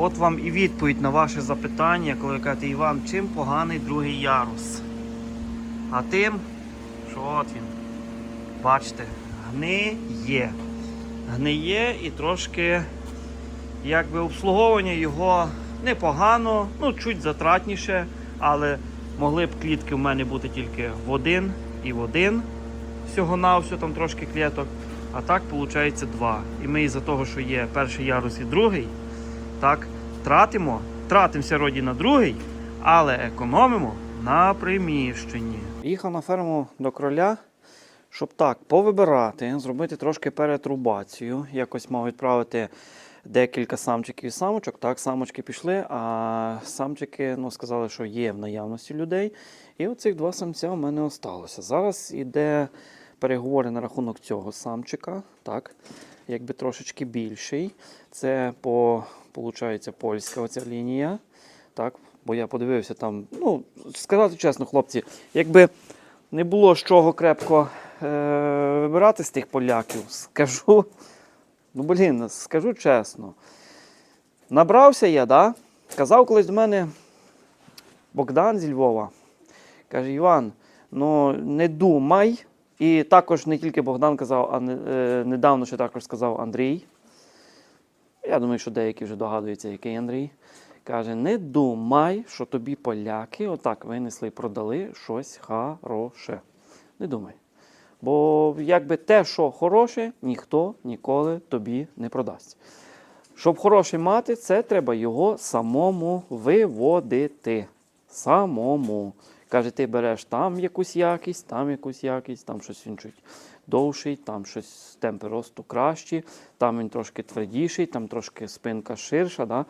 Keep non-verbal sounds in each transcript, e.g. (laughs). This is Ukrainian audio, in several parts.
От вам і відповідь на ваше запитання, коли ви кажете, Іван, чим поганий другий ярус? А тим, що от він, бачите, гниє. Гниє і трошки якби обслуговування його непогано, ну чуть затратніше, але могли б клітки в мене бути тільки в один і в один. Всього на все там трошки кліток. А так виходить два. І ми із-за того, що є перший ярус і другий, так, тратимо, тратимося роді на другий, але економимо на приміщенні. Їхав на ферму до кроля, щоб так повибирати, зробити трошки перетрубацію. Якось мав відправити декілька самчиків і самочок. Так, самочки пішли, а самчики ну, сказали, що є в наявності людей. І оцих два самця у мене осталося. Зараз іде переговори на рахунок цього самчика. Так, якби трошечки більший. Це по, получається, польська оця лінія. Так, бо я подивився там, ну, сказати чесно, хлопці, якби не було з чого крепко е- вибирати з тих поляків, (laughs) скажу. Ну, блін, скажу чесно. Набрався я, да? Казав колись до мене Богдан зі Львова. Каже, Іван, ну не думай. І також не тільки Богдан казав, а е, недавно ще також сказав Андрій. Я думаю, що деякі вже догадуються, який Андрій. Каже: не думай, що тобі поляки отак винесли і продали щось хороше. Не думай. Бо якби те, що хороше, ніхто ніколи тобі не продасть. Щоб хороше мати, це треба його самому виводити. Самому. Каже, ти береш там якусь якість, там якусь якість, там щось він довший, там щось темпи росту кращі, там він трошки твердіший, там трошки спинка ширша. Да?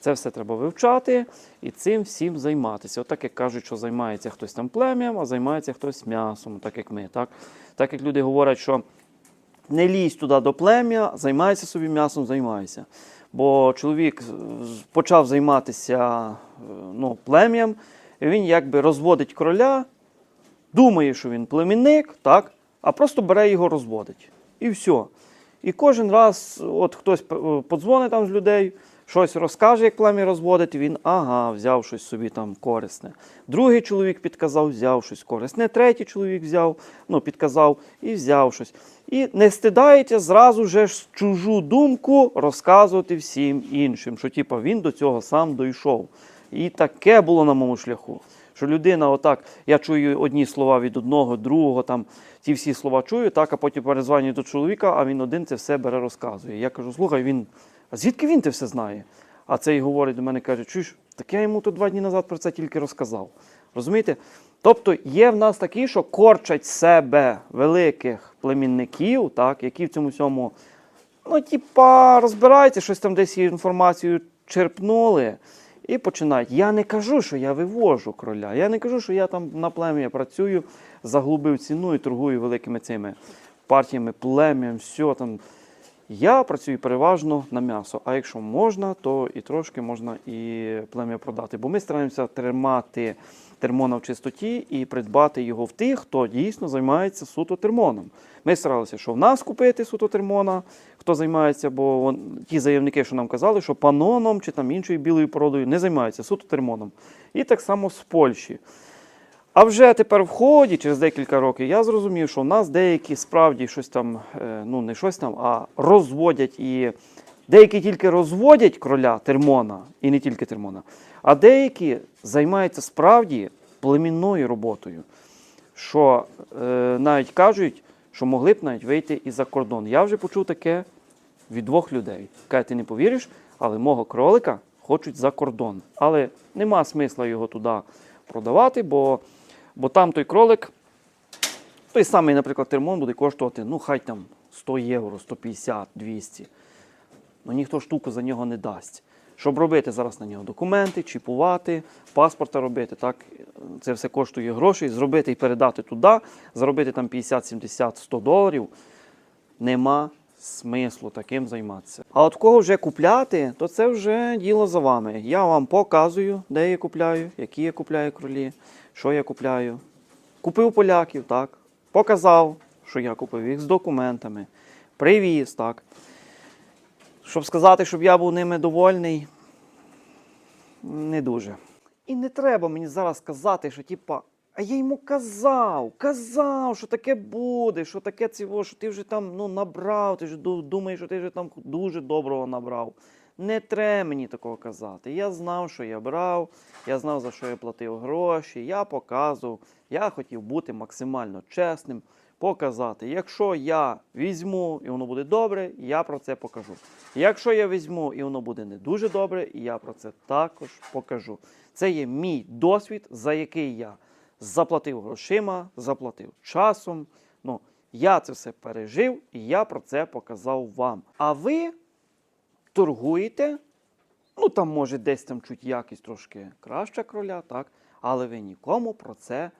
Це все треба вивчати і цим всім займатися. Отак як кажуть, що займається хтось там плем'ям, а займається хтось м'ясом, так як ми. Так, так як люди говорять, що не лізь туди до плем'я, займайся собі м'ясом, займайся. Бо чоловік почав займатися е, ну, плем'ям, він якби розводить кроля, думає, що він племінник, так, а просто бере його розводить. І все. І кожен раз, от хтось е, подзвонить там з людей, щось розкаже, як плем'я розводить, він ага, взяв щось собі там корисне. Другий чоловік підказав, взяв щось корисне. Третій чоловік взяв, ну, підказав і взяв щось. І не стидається зразу же чужу думку розказувати всім іншим, що типу, він до цього сам дійшов. І таке було на моєму шляху. Що людина, отак, я чую одні слова від одного, другого, там ті всі слова чую, так, а потім перезвонюю до чоловіка, а він один це все бере, розказує. Я кажу, слухай, він, а звідки він це все знає? А цей говорить до мене, каже, чуєш, так я йому тут два дні назад про це тільки розказав. Розумієте? Тобто є в нас такі, що корчать себе великих племінників, так, які в цьому всьому, ну, типа, розбираються, щось там десь інформацію черпнули. І починають. Я не кажу, що я вивожу кроля. Я не кажу, що я там на плем'я працюю, заглубив ціну і торгую великими цими партіями, плем'ям, все там. Я працюю переважно на м'ясо. А якщо можна, то і трошки можна і плем'я продати. Бо ми стараємося тримати термона в чистоті і придбати його в тих, хто дійсно займається суто термоном. Ми старалися, що в нас купити суто термона, хто займається, бо вон- ті заявники, що нам казали, що паноном чи там іншою білою породою не займаються суто термоном. І так само з Польщі. А вже тепер в ході, через декілька років, я зрозумів, що в нас деякі справді щось там, е, ну не щось там, а розводять і деякі тільки розводять кроля термона, і не тільки термона, а деякі займаються справді племінною роботою. Що е, навіть кажуть, що могли б навіть вийти і за кордон. Я вже почув таке від двох людей. Каже, ти не повіриш, але мого кролика хочуть за кордон. Але нема смисла його туди продавати, бо, бо там той кролик, той самий, наприклад, термон буде коштувати, ну, хай там 100 євро, 150, 200. Ну ніхто штуку за нього не дасть. Щоб робити зараз на нього документи, чіпувати, паспорта робити, так, це все коштує грошей, зробити і передати туди, заробити там 50, 70, 100 доларів, нема смислу таким займатися. А от кого вже купляти, то це вже діло за вами. Я вам показую, де я купляю, які я купляю кролі, що я купляю. Купив поляків, так. Показав, що я купив їх з документами. Привіз, так. Щоб сказати, щоб я був ними довольний, не дуже. І не треба мені зараз казати, що типа. А я йому казав, казав, що таке буде, що таке цього, що ти вже там ну, набрав, ти ж ду- думаєш, що ти вже там дуже доброго набрав. Не треба мені такого казати. Я знав, що я брав, я знав, за що я платив гроші, я показував, я хотів бути максимально чесним, показати. Якщо я візьму і воно буде добре, я про це покажу. Якщо я візьму і воно буде не дуже добре, я про це також покажу. Це є мій досвід, за який я заплатив грошима, заплатив часом. Ну, я це все пережив і я про це показав вам. А ви торгуєте. Ну, там може десь там чуть якість трошки краща кроля, так? Але ви нікому про це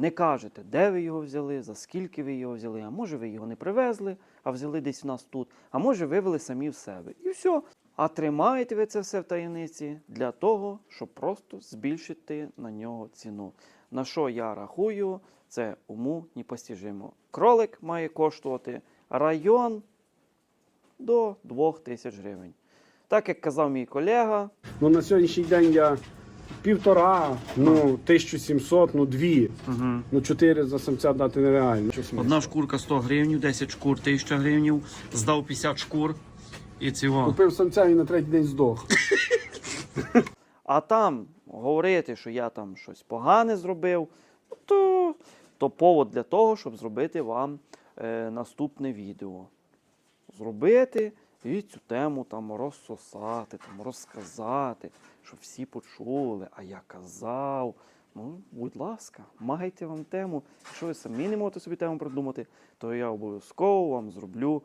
не кажете, де ви його взяли, за скільки ви його взяли. А може ви його не привезли, а взяли десь у нас тут, а може вивели самі в себе. І все. А тримаєте ви це все в таємниці для того, щоб просто збільшити на нього ціну. На що я рахую, це уму непостижимо. Кролик має коштувати район до 2000 гривень. Так як казав мій колега, Ну на сьогоднішній день я півтора, ну 1700, ну дві. Ну чотири за самця дати нереально. Одна шкурка 100 гривень, 10 шкур 1000 гривень, здав 50 шкур і цього. Купив самця і на третій день здох. А там говорити, що я там щось погане зробив, то, то повод для того, щоб зробити вам е, наступне відео. Зробити і цю тему там розсосати, там, розказати, щоб всі почули, а я казав. Ну, будь ласка, майте вам тему. Якщо ви самі не можете собі тему придумати, то я обов'язково вам зроблю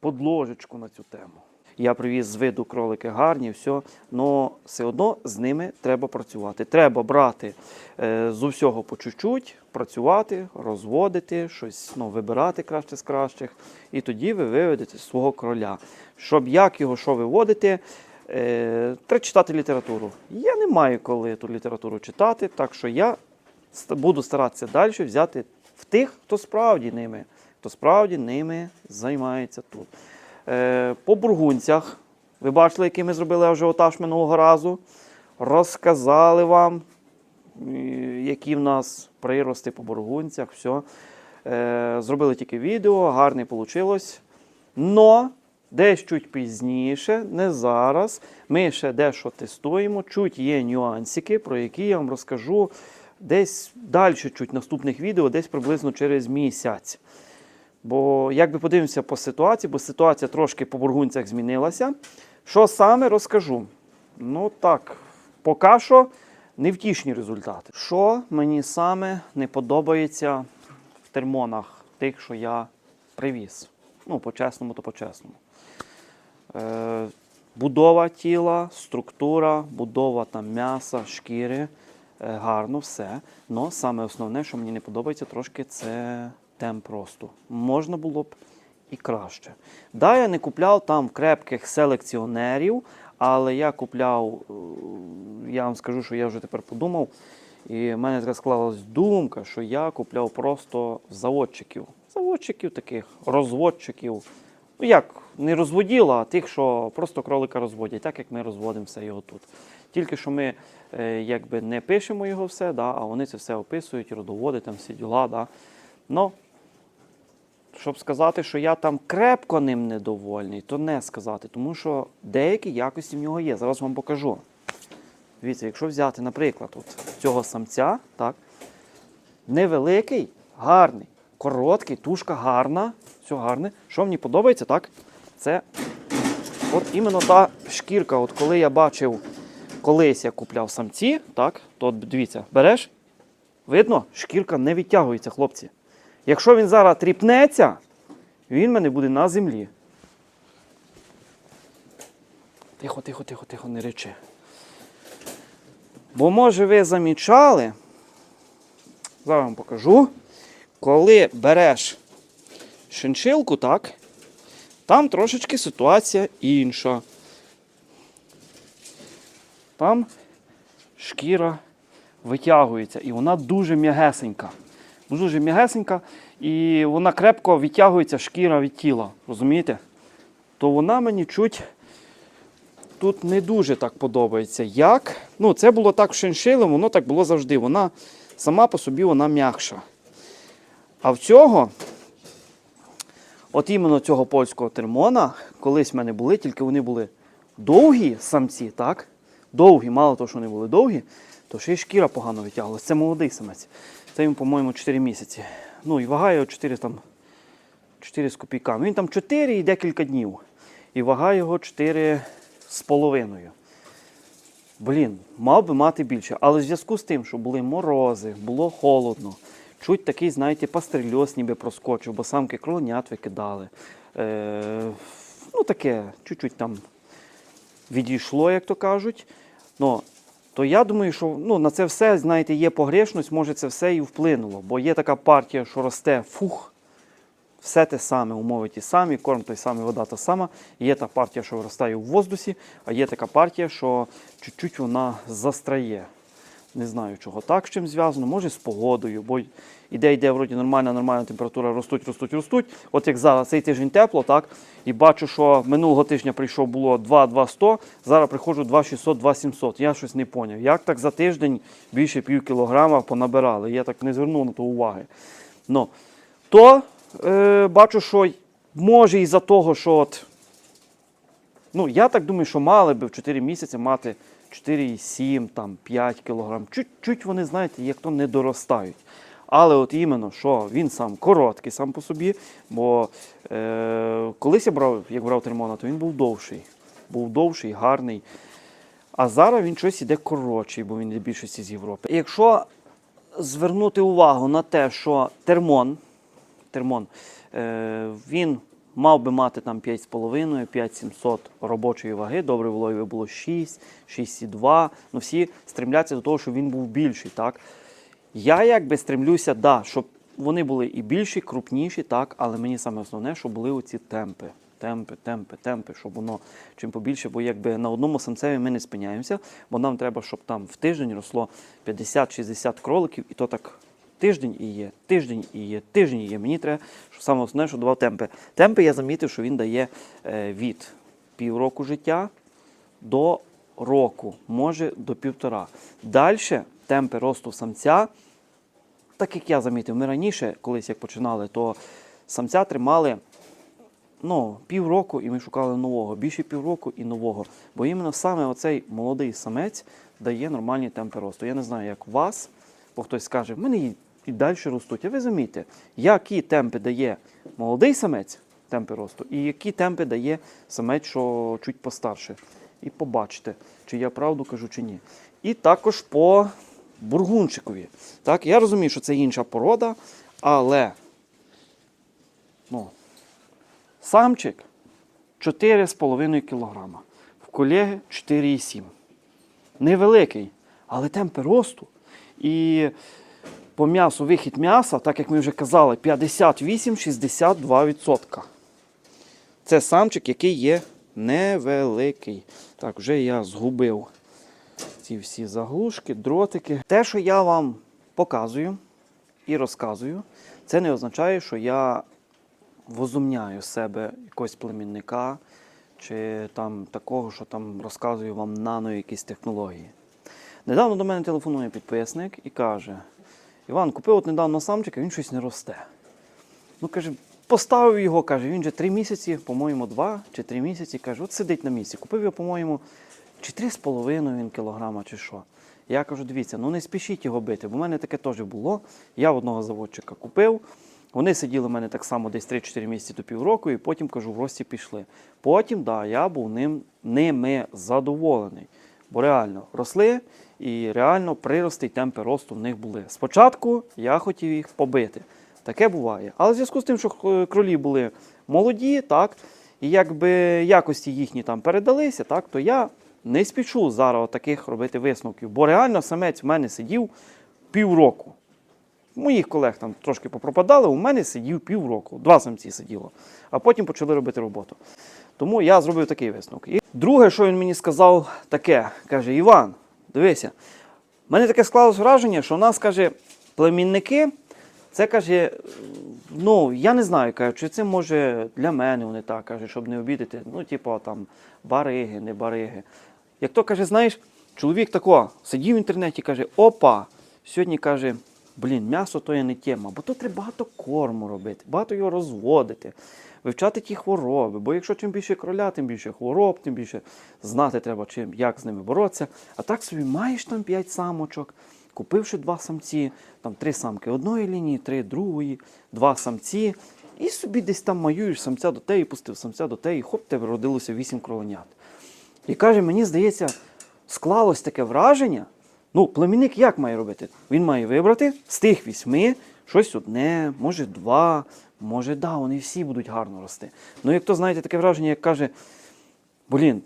подложечку на цю тему. Я привіз з виду кролики гарні, все, але все одно з ними треба працювати. Треба брати е, з усього по чуть-чуть, працювати, розводити, щось ну, вибирати краще з кращих, і тоді ви виведете свого кроля. Щоб як його що виводити, е, треба читати літературу. Я не маю коли ту літературу читати, так що я буду старатися далі взяти в тих, хто справді ними, хто справді ними займається тут. Е, по бургунцях, ви бачили, який ми зробили ажіотаж минулого разу. Розказали вам, які в нас прирости по бургунцях. Все. Зробили тільки відео, гарне вийшло. Но десь чуть пізніше, не зараз. Ми ще дещо тестуємо. Чуть є нюансики, про які я вам розкажу десь далі, чуть наступних відео, десь приблизно через місяць. Бо як би подивимося по ситуації, бо ситуація трошки по бургунцях змінилася. Що саме розкажу? Ну так, поки що невтішні результати. Що мені саме не подобається в термонах, тих, що я привіз. Ну, по-чесному, то по-чесному. Е, будова тіла, структура, будова там м'яса, шкіри. Е, гарно все. Но саме основне, що мені не подобається трошки, це темп росту. Можна було б і краще. Да, я не купляв там крепких селекціонерів, але я купляв, е, я вам скажу, що я вже тепер подумав. І в мене така склалась думка, що я купляв просто заводчиків. Заводчиків таких, розводчиків. Ну як, не розводіла, а тих, що просто кролика розводять, так як ми розводимо все його тут. Тільки що ми е, якби не пишемо його все, да, а вони це все описують, родоводи, там всі діла. Да. Ну, щоб сказати, що я там крепко ним недовольний, то не сказати, тому що деякі якості в нього є. Зараз вам покажу. Дивіться, якщо взяти, наприклад, от цього самця, так, невеликий, гарний, короткий, тушка гарна, все гарне. Що мені подобається, так? Це от іменно та шкірка, от коли я бачив, колись я купляв самці, так, то дивіться, береш, видно, шкірка не відтягується, хлопці. Якщо він зараз тріпнеться, він в мене буде на землі. Тихо, тихо, тихо, тихо, не речи. Бо, може, ви замічали, зараз вам покажу, коли береш шиншилку, так, там трошечки ситуація інша. Там шкіра витягується і вона дуже м'ягесенька. Дуже м'ягесенька, і вона крепко відтягується шкіра від тіла. Розумієте? То вона мені чуть тут не дуже так подобається. Як? Ну, це було так шиншилом, воно так було завжди. Вона сама по собі вона м'якша. А в цього, от іменно цього польського термона, колись в мене були, тільки вони були довгі самці, так? Довгі, мало того, що вони були довгі, то ще й шкіра погано витягувалася. Це молодий самець. Це він, по-моєму, 4 місяці. Ну і вага його 4 там 4 з копійками. Він там 4 і декілька днів. І вага його 4 з половиною. Блін, мав би мати більше. Але в зв'язку з тим, що були морози, було холодно, чуть такий, знаєте, пастрельос ніби проскочив, бо самки кроленят викидали. Е, ну таке, чуть-чуть там відійшло, як то кажуть. Ну, то я думаю, що ну, на це все, знаєте, є погрешність, може це все і вплинуло. Бо є така партія, що росте фух, все те саме, умови ті самі, корм той самий, вода та сама. Є та партія, що виростає в воздусі, а є така партія, що чуть-чуть вона застрає. Не знаю, чого так з чим зв'язано, може з погодою, бо іде, йде вроді нормальна, нормальна температура, ростуть, ростуть, ростуть. От як зараз цей тиждень тепло, так? І бачу, що минулого тижня прийшов було 2 200, зараз приходжу 2 600, 2 700. Я щось не поняв. Як так за тиждень більше пів кілограма понабирали? Я так не звернув на то уваги. Ну, то е, бачу, що може із-за того, що от Ну, я так думаю, що мали би в 4 місяці мати 4,7, там, 5 кілограм. Чуть-чуть вони, знаєте, як то не доростають. Але от іменно, що він сам короткий сам по собі, бо е, колись я брав, як брав термона, то він був довший. Був довший, гарний. А зараз він щось іде коротший, бо він йде більшості з Європи. Якщо звернути увагу на те, що термон, термон е, він мав би мати там 5,5, 5700 робочої ваги, добре вологі би було 6, 6,2. Ну всі стремляться до того, щоб він був більший. так. Я якби стремлюся, да, щоб вони були і більші, крупніші, так, але мені саме основне, щоб були оці темпи. Темпи, темпи, темпи, щоб воно чим побільше, бо якби на одному самцеві ми не спиняємося, бо нам треба, щоб там в тиждень росло 50-60 кроликів, і то так тиждень і є, тиждень і є, тиждень і є. Мені треба, що саме основне, що давав темпи. Темпи я замітив, що він дає е, від півроку життя до року, може до півтора. Далі темпи росту самця, так як я замітив, ми раніше, колись як починали, то самця тримали ну, півроку і ми шукали нового, більше півроку і нового. Бо іменно саме оцей молодий самець дає нормальні темпи росту. Я не знаю, як вас, бо хтось скаже, в мене і далі ростуть. А ви замітьте, які темпи дає молодий самець, темпи росту, і які темпи дає самець, що чуть постарше. І побачите, чи я правду кажу, чи ні. І також по бургунчикові. Так, я розумію, що це інша порода, але ну, самчик 4,5 кг. В колеги 4,7. Невеликий, але темпи росту. І по м'ясу вихід м'яса, так як ми вже казали, 58-62%. Це самчик, який є невеликий. Так, вже я згубив ці всі заглушки, дротики. Те, що я вам показую і розказую, це не означає, що я возумняю себе якогось племінника чи там такого, що там розказую вам нано якісь технології. Недавно до мене телефонує підписник і каже: Іван, купив от недавно самчика, він щось не росте. Ну, каже, поставив його, каже, він же три місяці, по-моєму, два чи три місяці, каже, от сидить на місці. Купив його, по-моєму, чи три з половиною він кілограма, чи що. Я кажу, дивіться, ну не спішіть його бити, бо в мене таке теж було. Я одного заводчика купив. Вони сиділи в мене так само десь 3-4 місяці до півроку, і потім, кажу, в рості пішли. Потім, да, я був ним, ними задоволений. Бо реально росли і реально прирости і темпи росту в них були. Спочатку я хотів їх побити. Таке буває. Але в зв'язку з тим, що кролі були молоді, так, і якби якості їхні там передалися, так, то я не спішу зараз таких робити висновків. Бо реально самець в мене сидів півроку. Моїх колег там трошки попропадали, у мене сидів півроку, два самці сиділо, а потім почали робити роботу. Тому я зробив такий висновок. І друге, що він мені сказав, таке, каже: Іван, дивися, в мене таке склалось враження, що у нас, каже, племінники, це каже, ну, я не знаю, кажу, чи це може для мене вони так кажуть, щоб не обідати. Ну, типу, там, бариги, не бариги. Як то каже, знаєш, чоловік тако сидів в інтернеті, каже, опа, сьогодні каже, блін, м'ясо то є не тема, бо то треба багато корму робити, багато його розводити, вивчати ті хвороби. Бо якщо чим більше кроля, тим більше хвороб, тим більше знати треба, чим, як з ними боротися. А так собі маєш там 5 самочок, купивши два самці, там три самки одної лінії, три другої, два самці. І собі десь там маюєш самця до теї, пустив самця до теї, хоп, тебе родилося вісім кровенят. І каже, мені здається, склалось таке враження. Ну, племінник як має робити? Він має вибрати з тих вісьми щось одне, може два, може да, вони всі будуть гарно рости. Ну, як то, знаєте, таке враження, як каже, блін,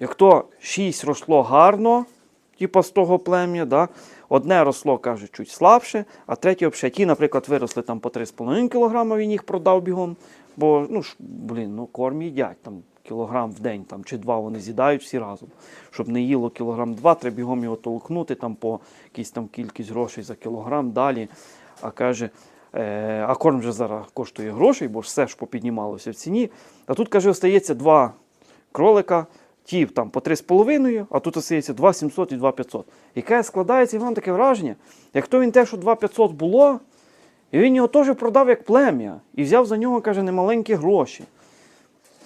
як то шість росло гарно, типу з того плем'я, да? одне росло, каже, чуть слабше, а третє взагалі ті, наприклад, виросли там по 3,5 кг, він їх продав бігом. Бо, ну, ж, блін, ну корм їдять там кілограм в день там, чи два вони з'їдають всі разом. Щоб не їло кілограм два, треба бігом його толкнути там по якійсь там кількість грошей за кілограм далі. А каже, а корм вже зараз коштує грошей, бо ж все ж попіднімалося в ціні. А тут, каже, остається два кролика, ті там по 3,5, а тут остається 2,700 і 2,500. Яке складається, і вам таке враження, як то він те, що 2,500 було, і він його теж продав як плем'я. І взяв за нього, каже, немаленькі гроші.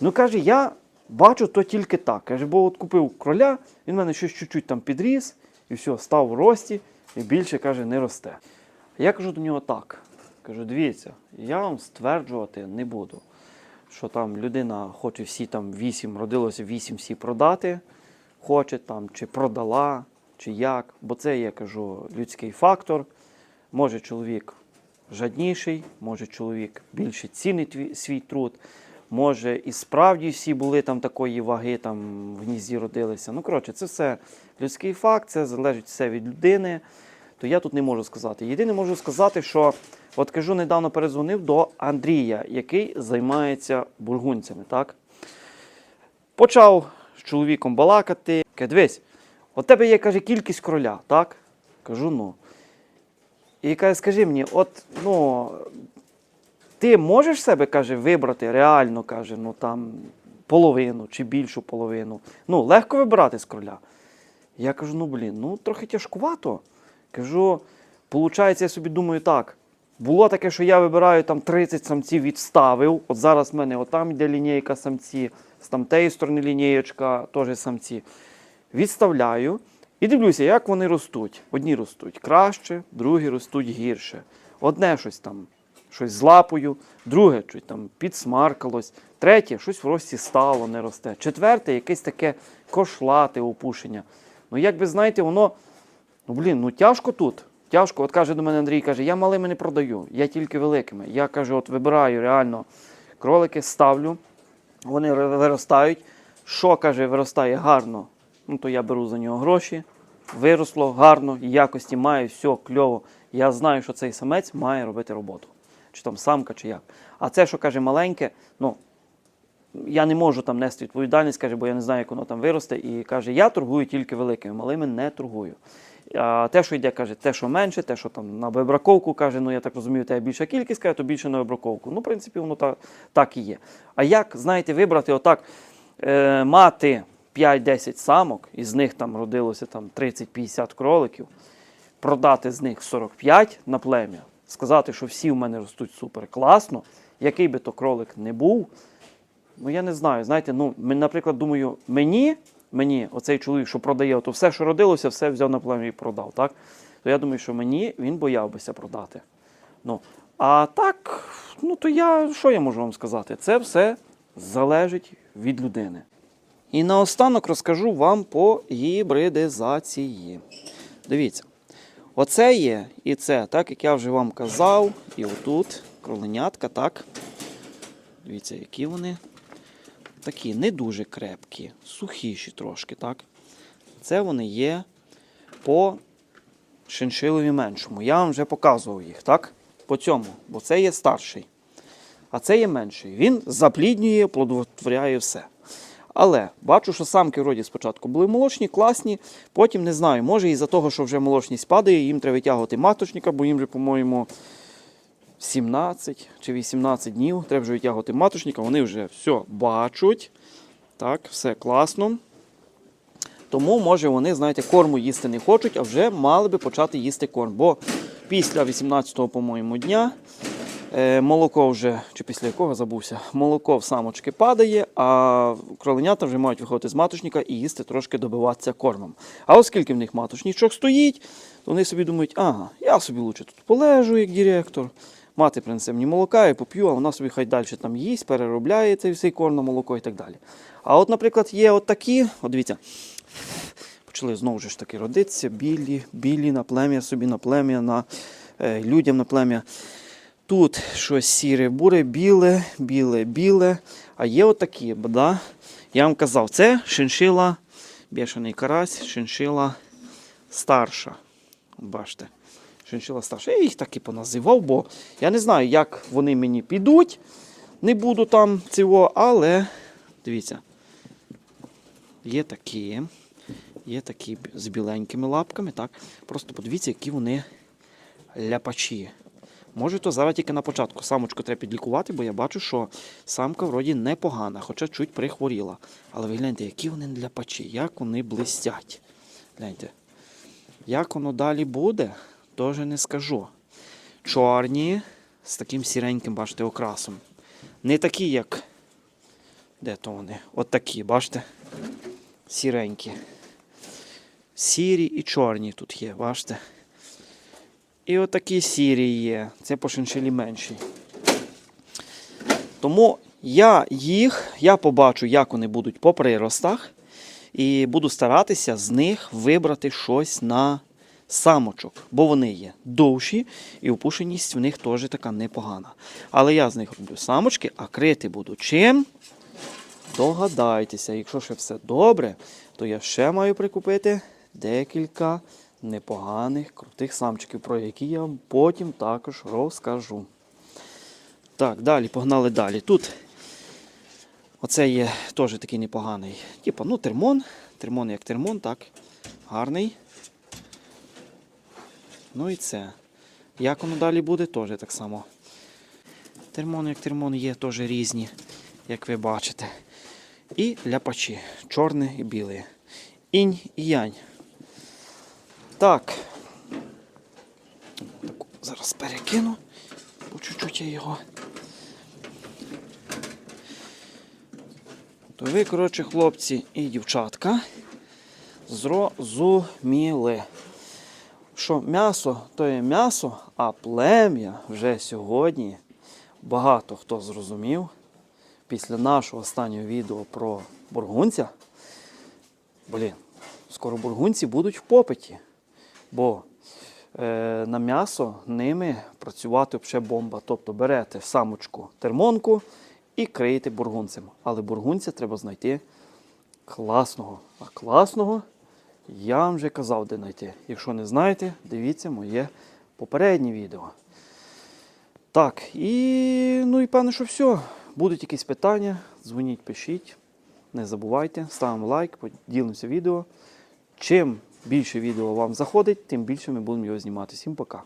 Ну, каже, я бачу то тільки так. Каже, бо от купив кроля, він в мене щось чуть-чуть там підріс, і все, став в рості, і більше, каже, не росте. Я кажу до нього так. Кажу, дивіться, я вам стверджувати не буду, що там людина хоче всі там вісім, родилося вісім всі продати, хоче там, чи продала, чи як. Бо це, я кажу, людський фактор. Може чоловік жадніший, може чоловік більше цінить свій труд. Може, і справді всі були там такої ваги, там в гнізді родилися. Ну, коротше, це все людський факт, це залежить все від людини. То я тут не можу сказати. Єдине можу сказати, що от кажу, недавно перезвонив до Андрія, який займається бургунцями. так? Почав з чоловіком балакати. Дивись, от тебе є, каже, кількість кроля, так? Кажу, ну. І каже, скажи мені, от, ну, ти можеш себе, каже, вибрати реально, каже, ну там половину чи більшу половину. Ну, легко вибирати з кроля. Я кажу, ну блін, ну трохи тяжкувато. Кажу, получається, я собі думаю так. Було таке, що я вибираю там 30 самців відставив. От зараз в мене отам йде лінійка самці, з там тієї сторони лінієчка, теж самці. Відставляю і дивлюся, як вони ростуть. Одні ростуть краще, другі ростуть гірше. Одне щось там, щось з лапою, друге щось там підсмаркалось, третє щось в рості стало, не росте. Четверте якесь таке кошлате опушення. Ну, як ви знаєте, воно. Ну, блін, ну тяжко тут. Тяжко. От каже до мене Андрій, каже, я малими не продаю, я тільки великими. Я кажу, от вибираю реально кролики, ставлю, вони виростають. Що каже, виростає гарно, ну то я беру за нього гроші. Виросло гарно, якості має, все кльово. Я знаю, що цей самець має робити роботу. Чи там самка, чи як. А це, що каже, маленьке, ну я не можу там нести відповідальність, каже, бо я не знаю, як воно там виросте. І каже, я торгую тільки великими, малими не торгую. А те, що йде, каже, те, що менше, те, що там на вибраковку, каже, ну я так розумію, тебе більша кількість, каже, то більше на вибраковку. Ну, в принципі, воно так, так і є. А як, знаєте, вибрати отак, е, мати 5-10 самок, із них там родилося там 30-50 кроликів, продати з них 45 на плем'я, сказати, що всі в мене ростуть супер класно, який би то кролик не був, Ну, я не знаю. Знаєте, ну, наприклад, думаю, мені, мені, оцей чоловік, що продає, то все, що родилося, все взяв на плем'я і продав. Так? То я думаю, що мені він боявся продати. Ну, а так, ну то я що я можу вам сказати? Це все залежить від людини. І наостанок розкажу вам по гібридизації. Дивіться, оце є і це, так як я вже вам казав, і отут кроленятка, так. Дивіться, які вони такі не дуже крепкі, сухіші трошки, так? Це вони є по шиншилові меншому. Я вам вже показував їх, так? По цьому, бо це є старший. А це є менший. Він запліднює, плодотворяє все. Але бачу, що самки вроді спочатку були молочні, класні, потім не знаю, може із-за того, що вже молочність падає, їм треба витягувати маточника, бо їм вже, по-моєму, 17 чи 18 днів. Треба вже витягувати маточника. Вони вже все бачать. Так, все класно. Тому, може, вони, знаєте, корму їсти не хочуть, а вже мали би почати їсти корм. Бо після 18-го, по-моєму, дня е, молоко вже, чи після якого забувся, молоко в самочки падає, а кроленята вже мають виходити з маточника і їсти трошки добиватися кормом. А оскільки в них маточничок стоїть, то вони собі думають, ага, я собі лучше тут полежу як директор. Мати принесе мені молока і поп'ю, а вона собі хай далі там їсть, переробляє цей всей корм молоко і так далі. А от, наприклад, є от такі, от дивіться, почали знову ж таки родитися, білі, білі на плем'я, собі на плем'я, на е, людям на плем'я. Тут щось сіре, буре, біле, біле, біле. А є отакі, да? я вам казав, це шиншила, бешений карась, шиншила старша. Бачите, шиншила старша. Я їх так і поназивав, бо я не знаю, як вони мені підуть. Не буду там цього, але дивіться. Є такі, є такі з біленькими лапками, так. Просто подивіться, які вони ляпачі. Може, то зараз тільки на початку. Самочку треба підлікувати, бо я бачу, що самка вроді непогана, хоча чуть прихворіла. Але ви гляньте, які вони ляпачі, як вони блистять. Гляньте. Як воно далі буде, теж не скажу. Чорні з таким сіреньким, бачите, окрасом. Не такі, як. Де то вони? От такі, бачите? Сіренькі. Сірі і чорні тут є, бачите? І отакі сірі є. Це по шиншилі менші. Тому я їх, я побачу, як вони будуть по приростах, і буду старатися з них вибрати щось на самочок, бо вони є довші, і опушеність в них теж така непогана. Але я з них роблю самочки, а крити буду чим? Догадайтеся, якщо ще все добре, то я ще маю прикупити декілька непоганих крутих самчиків, про які я вам потім також розкажу. Так, далі, погнали далі. Тут оце є теж такий непоганий. Типа, ну, термон. Термон як термон, так. Гарний. Ну і це. Як воно далі буде, теж так само. Термон як термон є теж різні, як ви бачите. І ляпачі, чорний і білий. Інь і янь. Так. Таку зараз перекину. По чуть-чуть я його. То ви, коротше, хлопці і дівчатка, зрозуміли, що м'ясо то є м'ясо, а плем'я вже сьогодні багато хто зрозумів після нашого останнього відео про бургунця. Блін, скоро бургунці будуть в попиті. Бо е, на м'ясо ними працювати взагалі бомба. Тобто берете самочку термонку і криєте бургунцем. Але бургунця треба знайти класного. А класного я вам вже казав, де знайти. Якщо не знаєте, дивіться моє попереднє відео. Так, і ну і певно, що все. Будуть якісь питання, дзвоніть, пишіть. Не забувайте, ставимо лайк, поділимося відео. Чим більше відео вам заходить, тим більше ми будемо його знімати. Всім пока.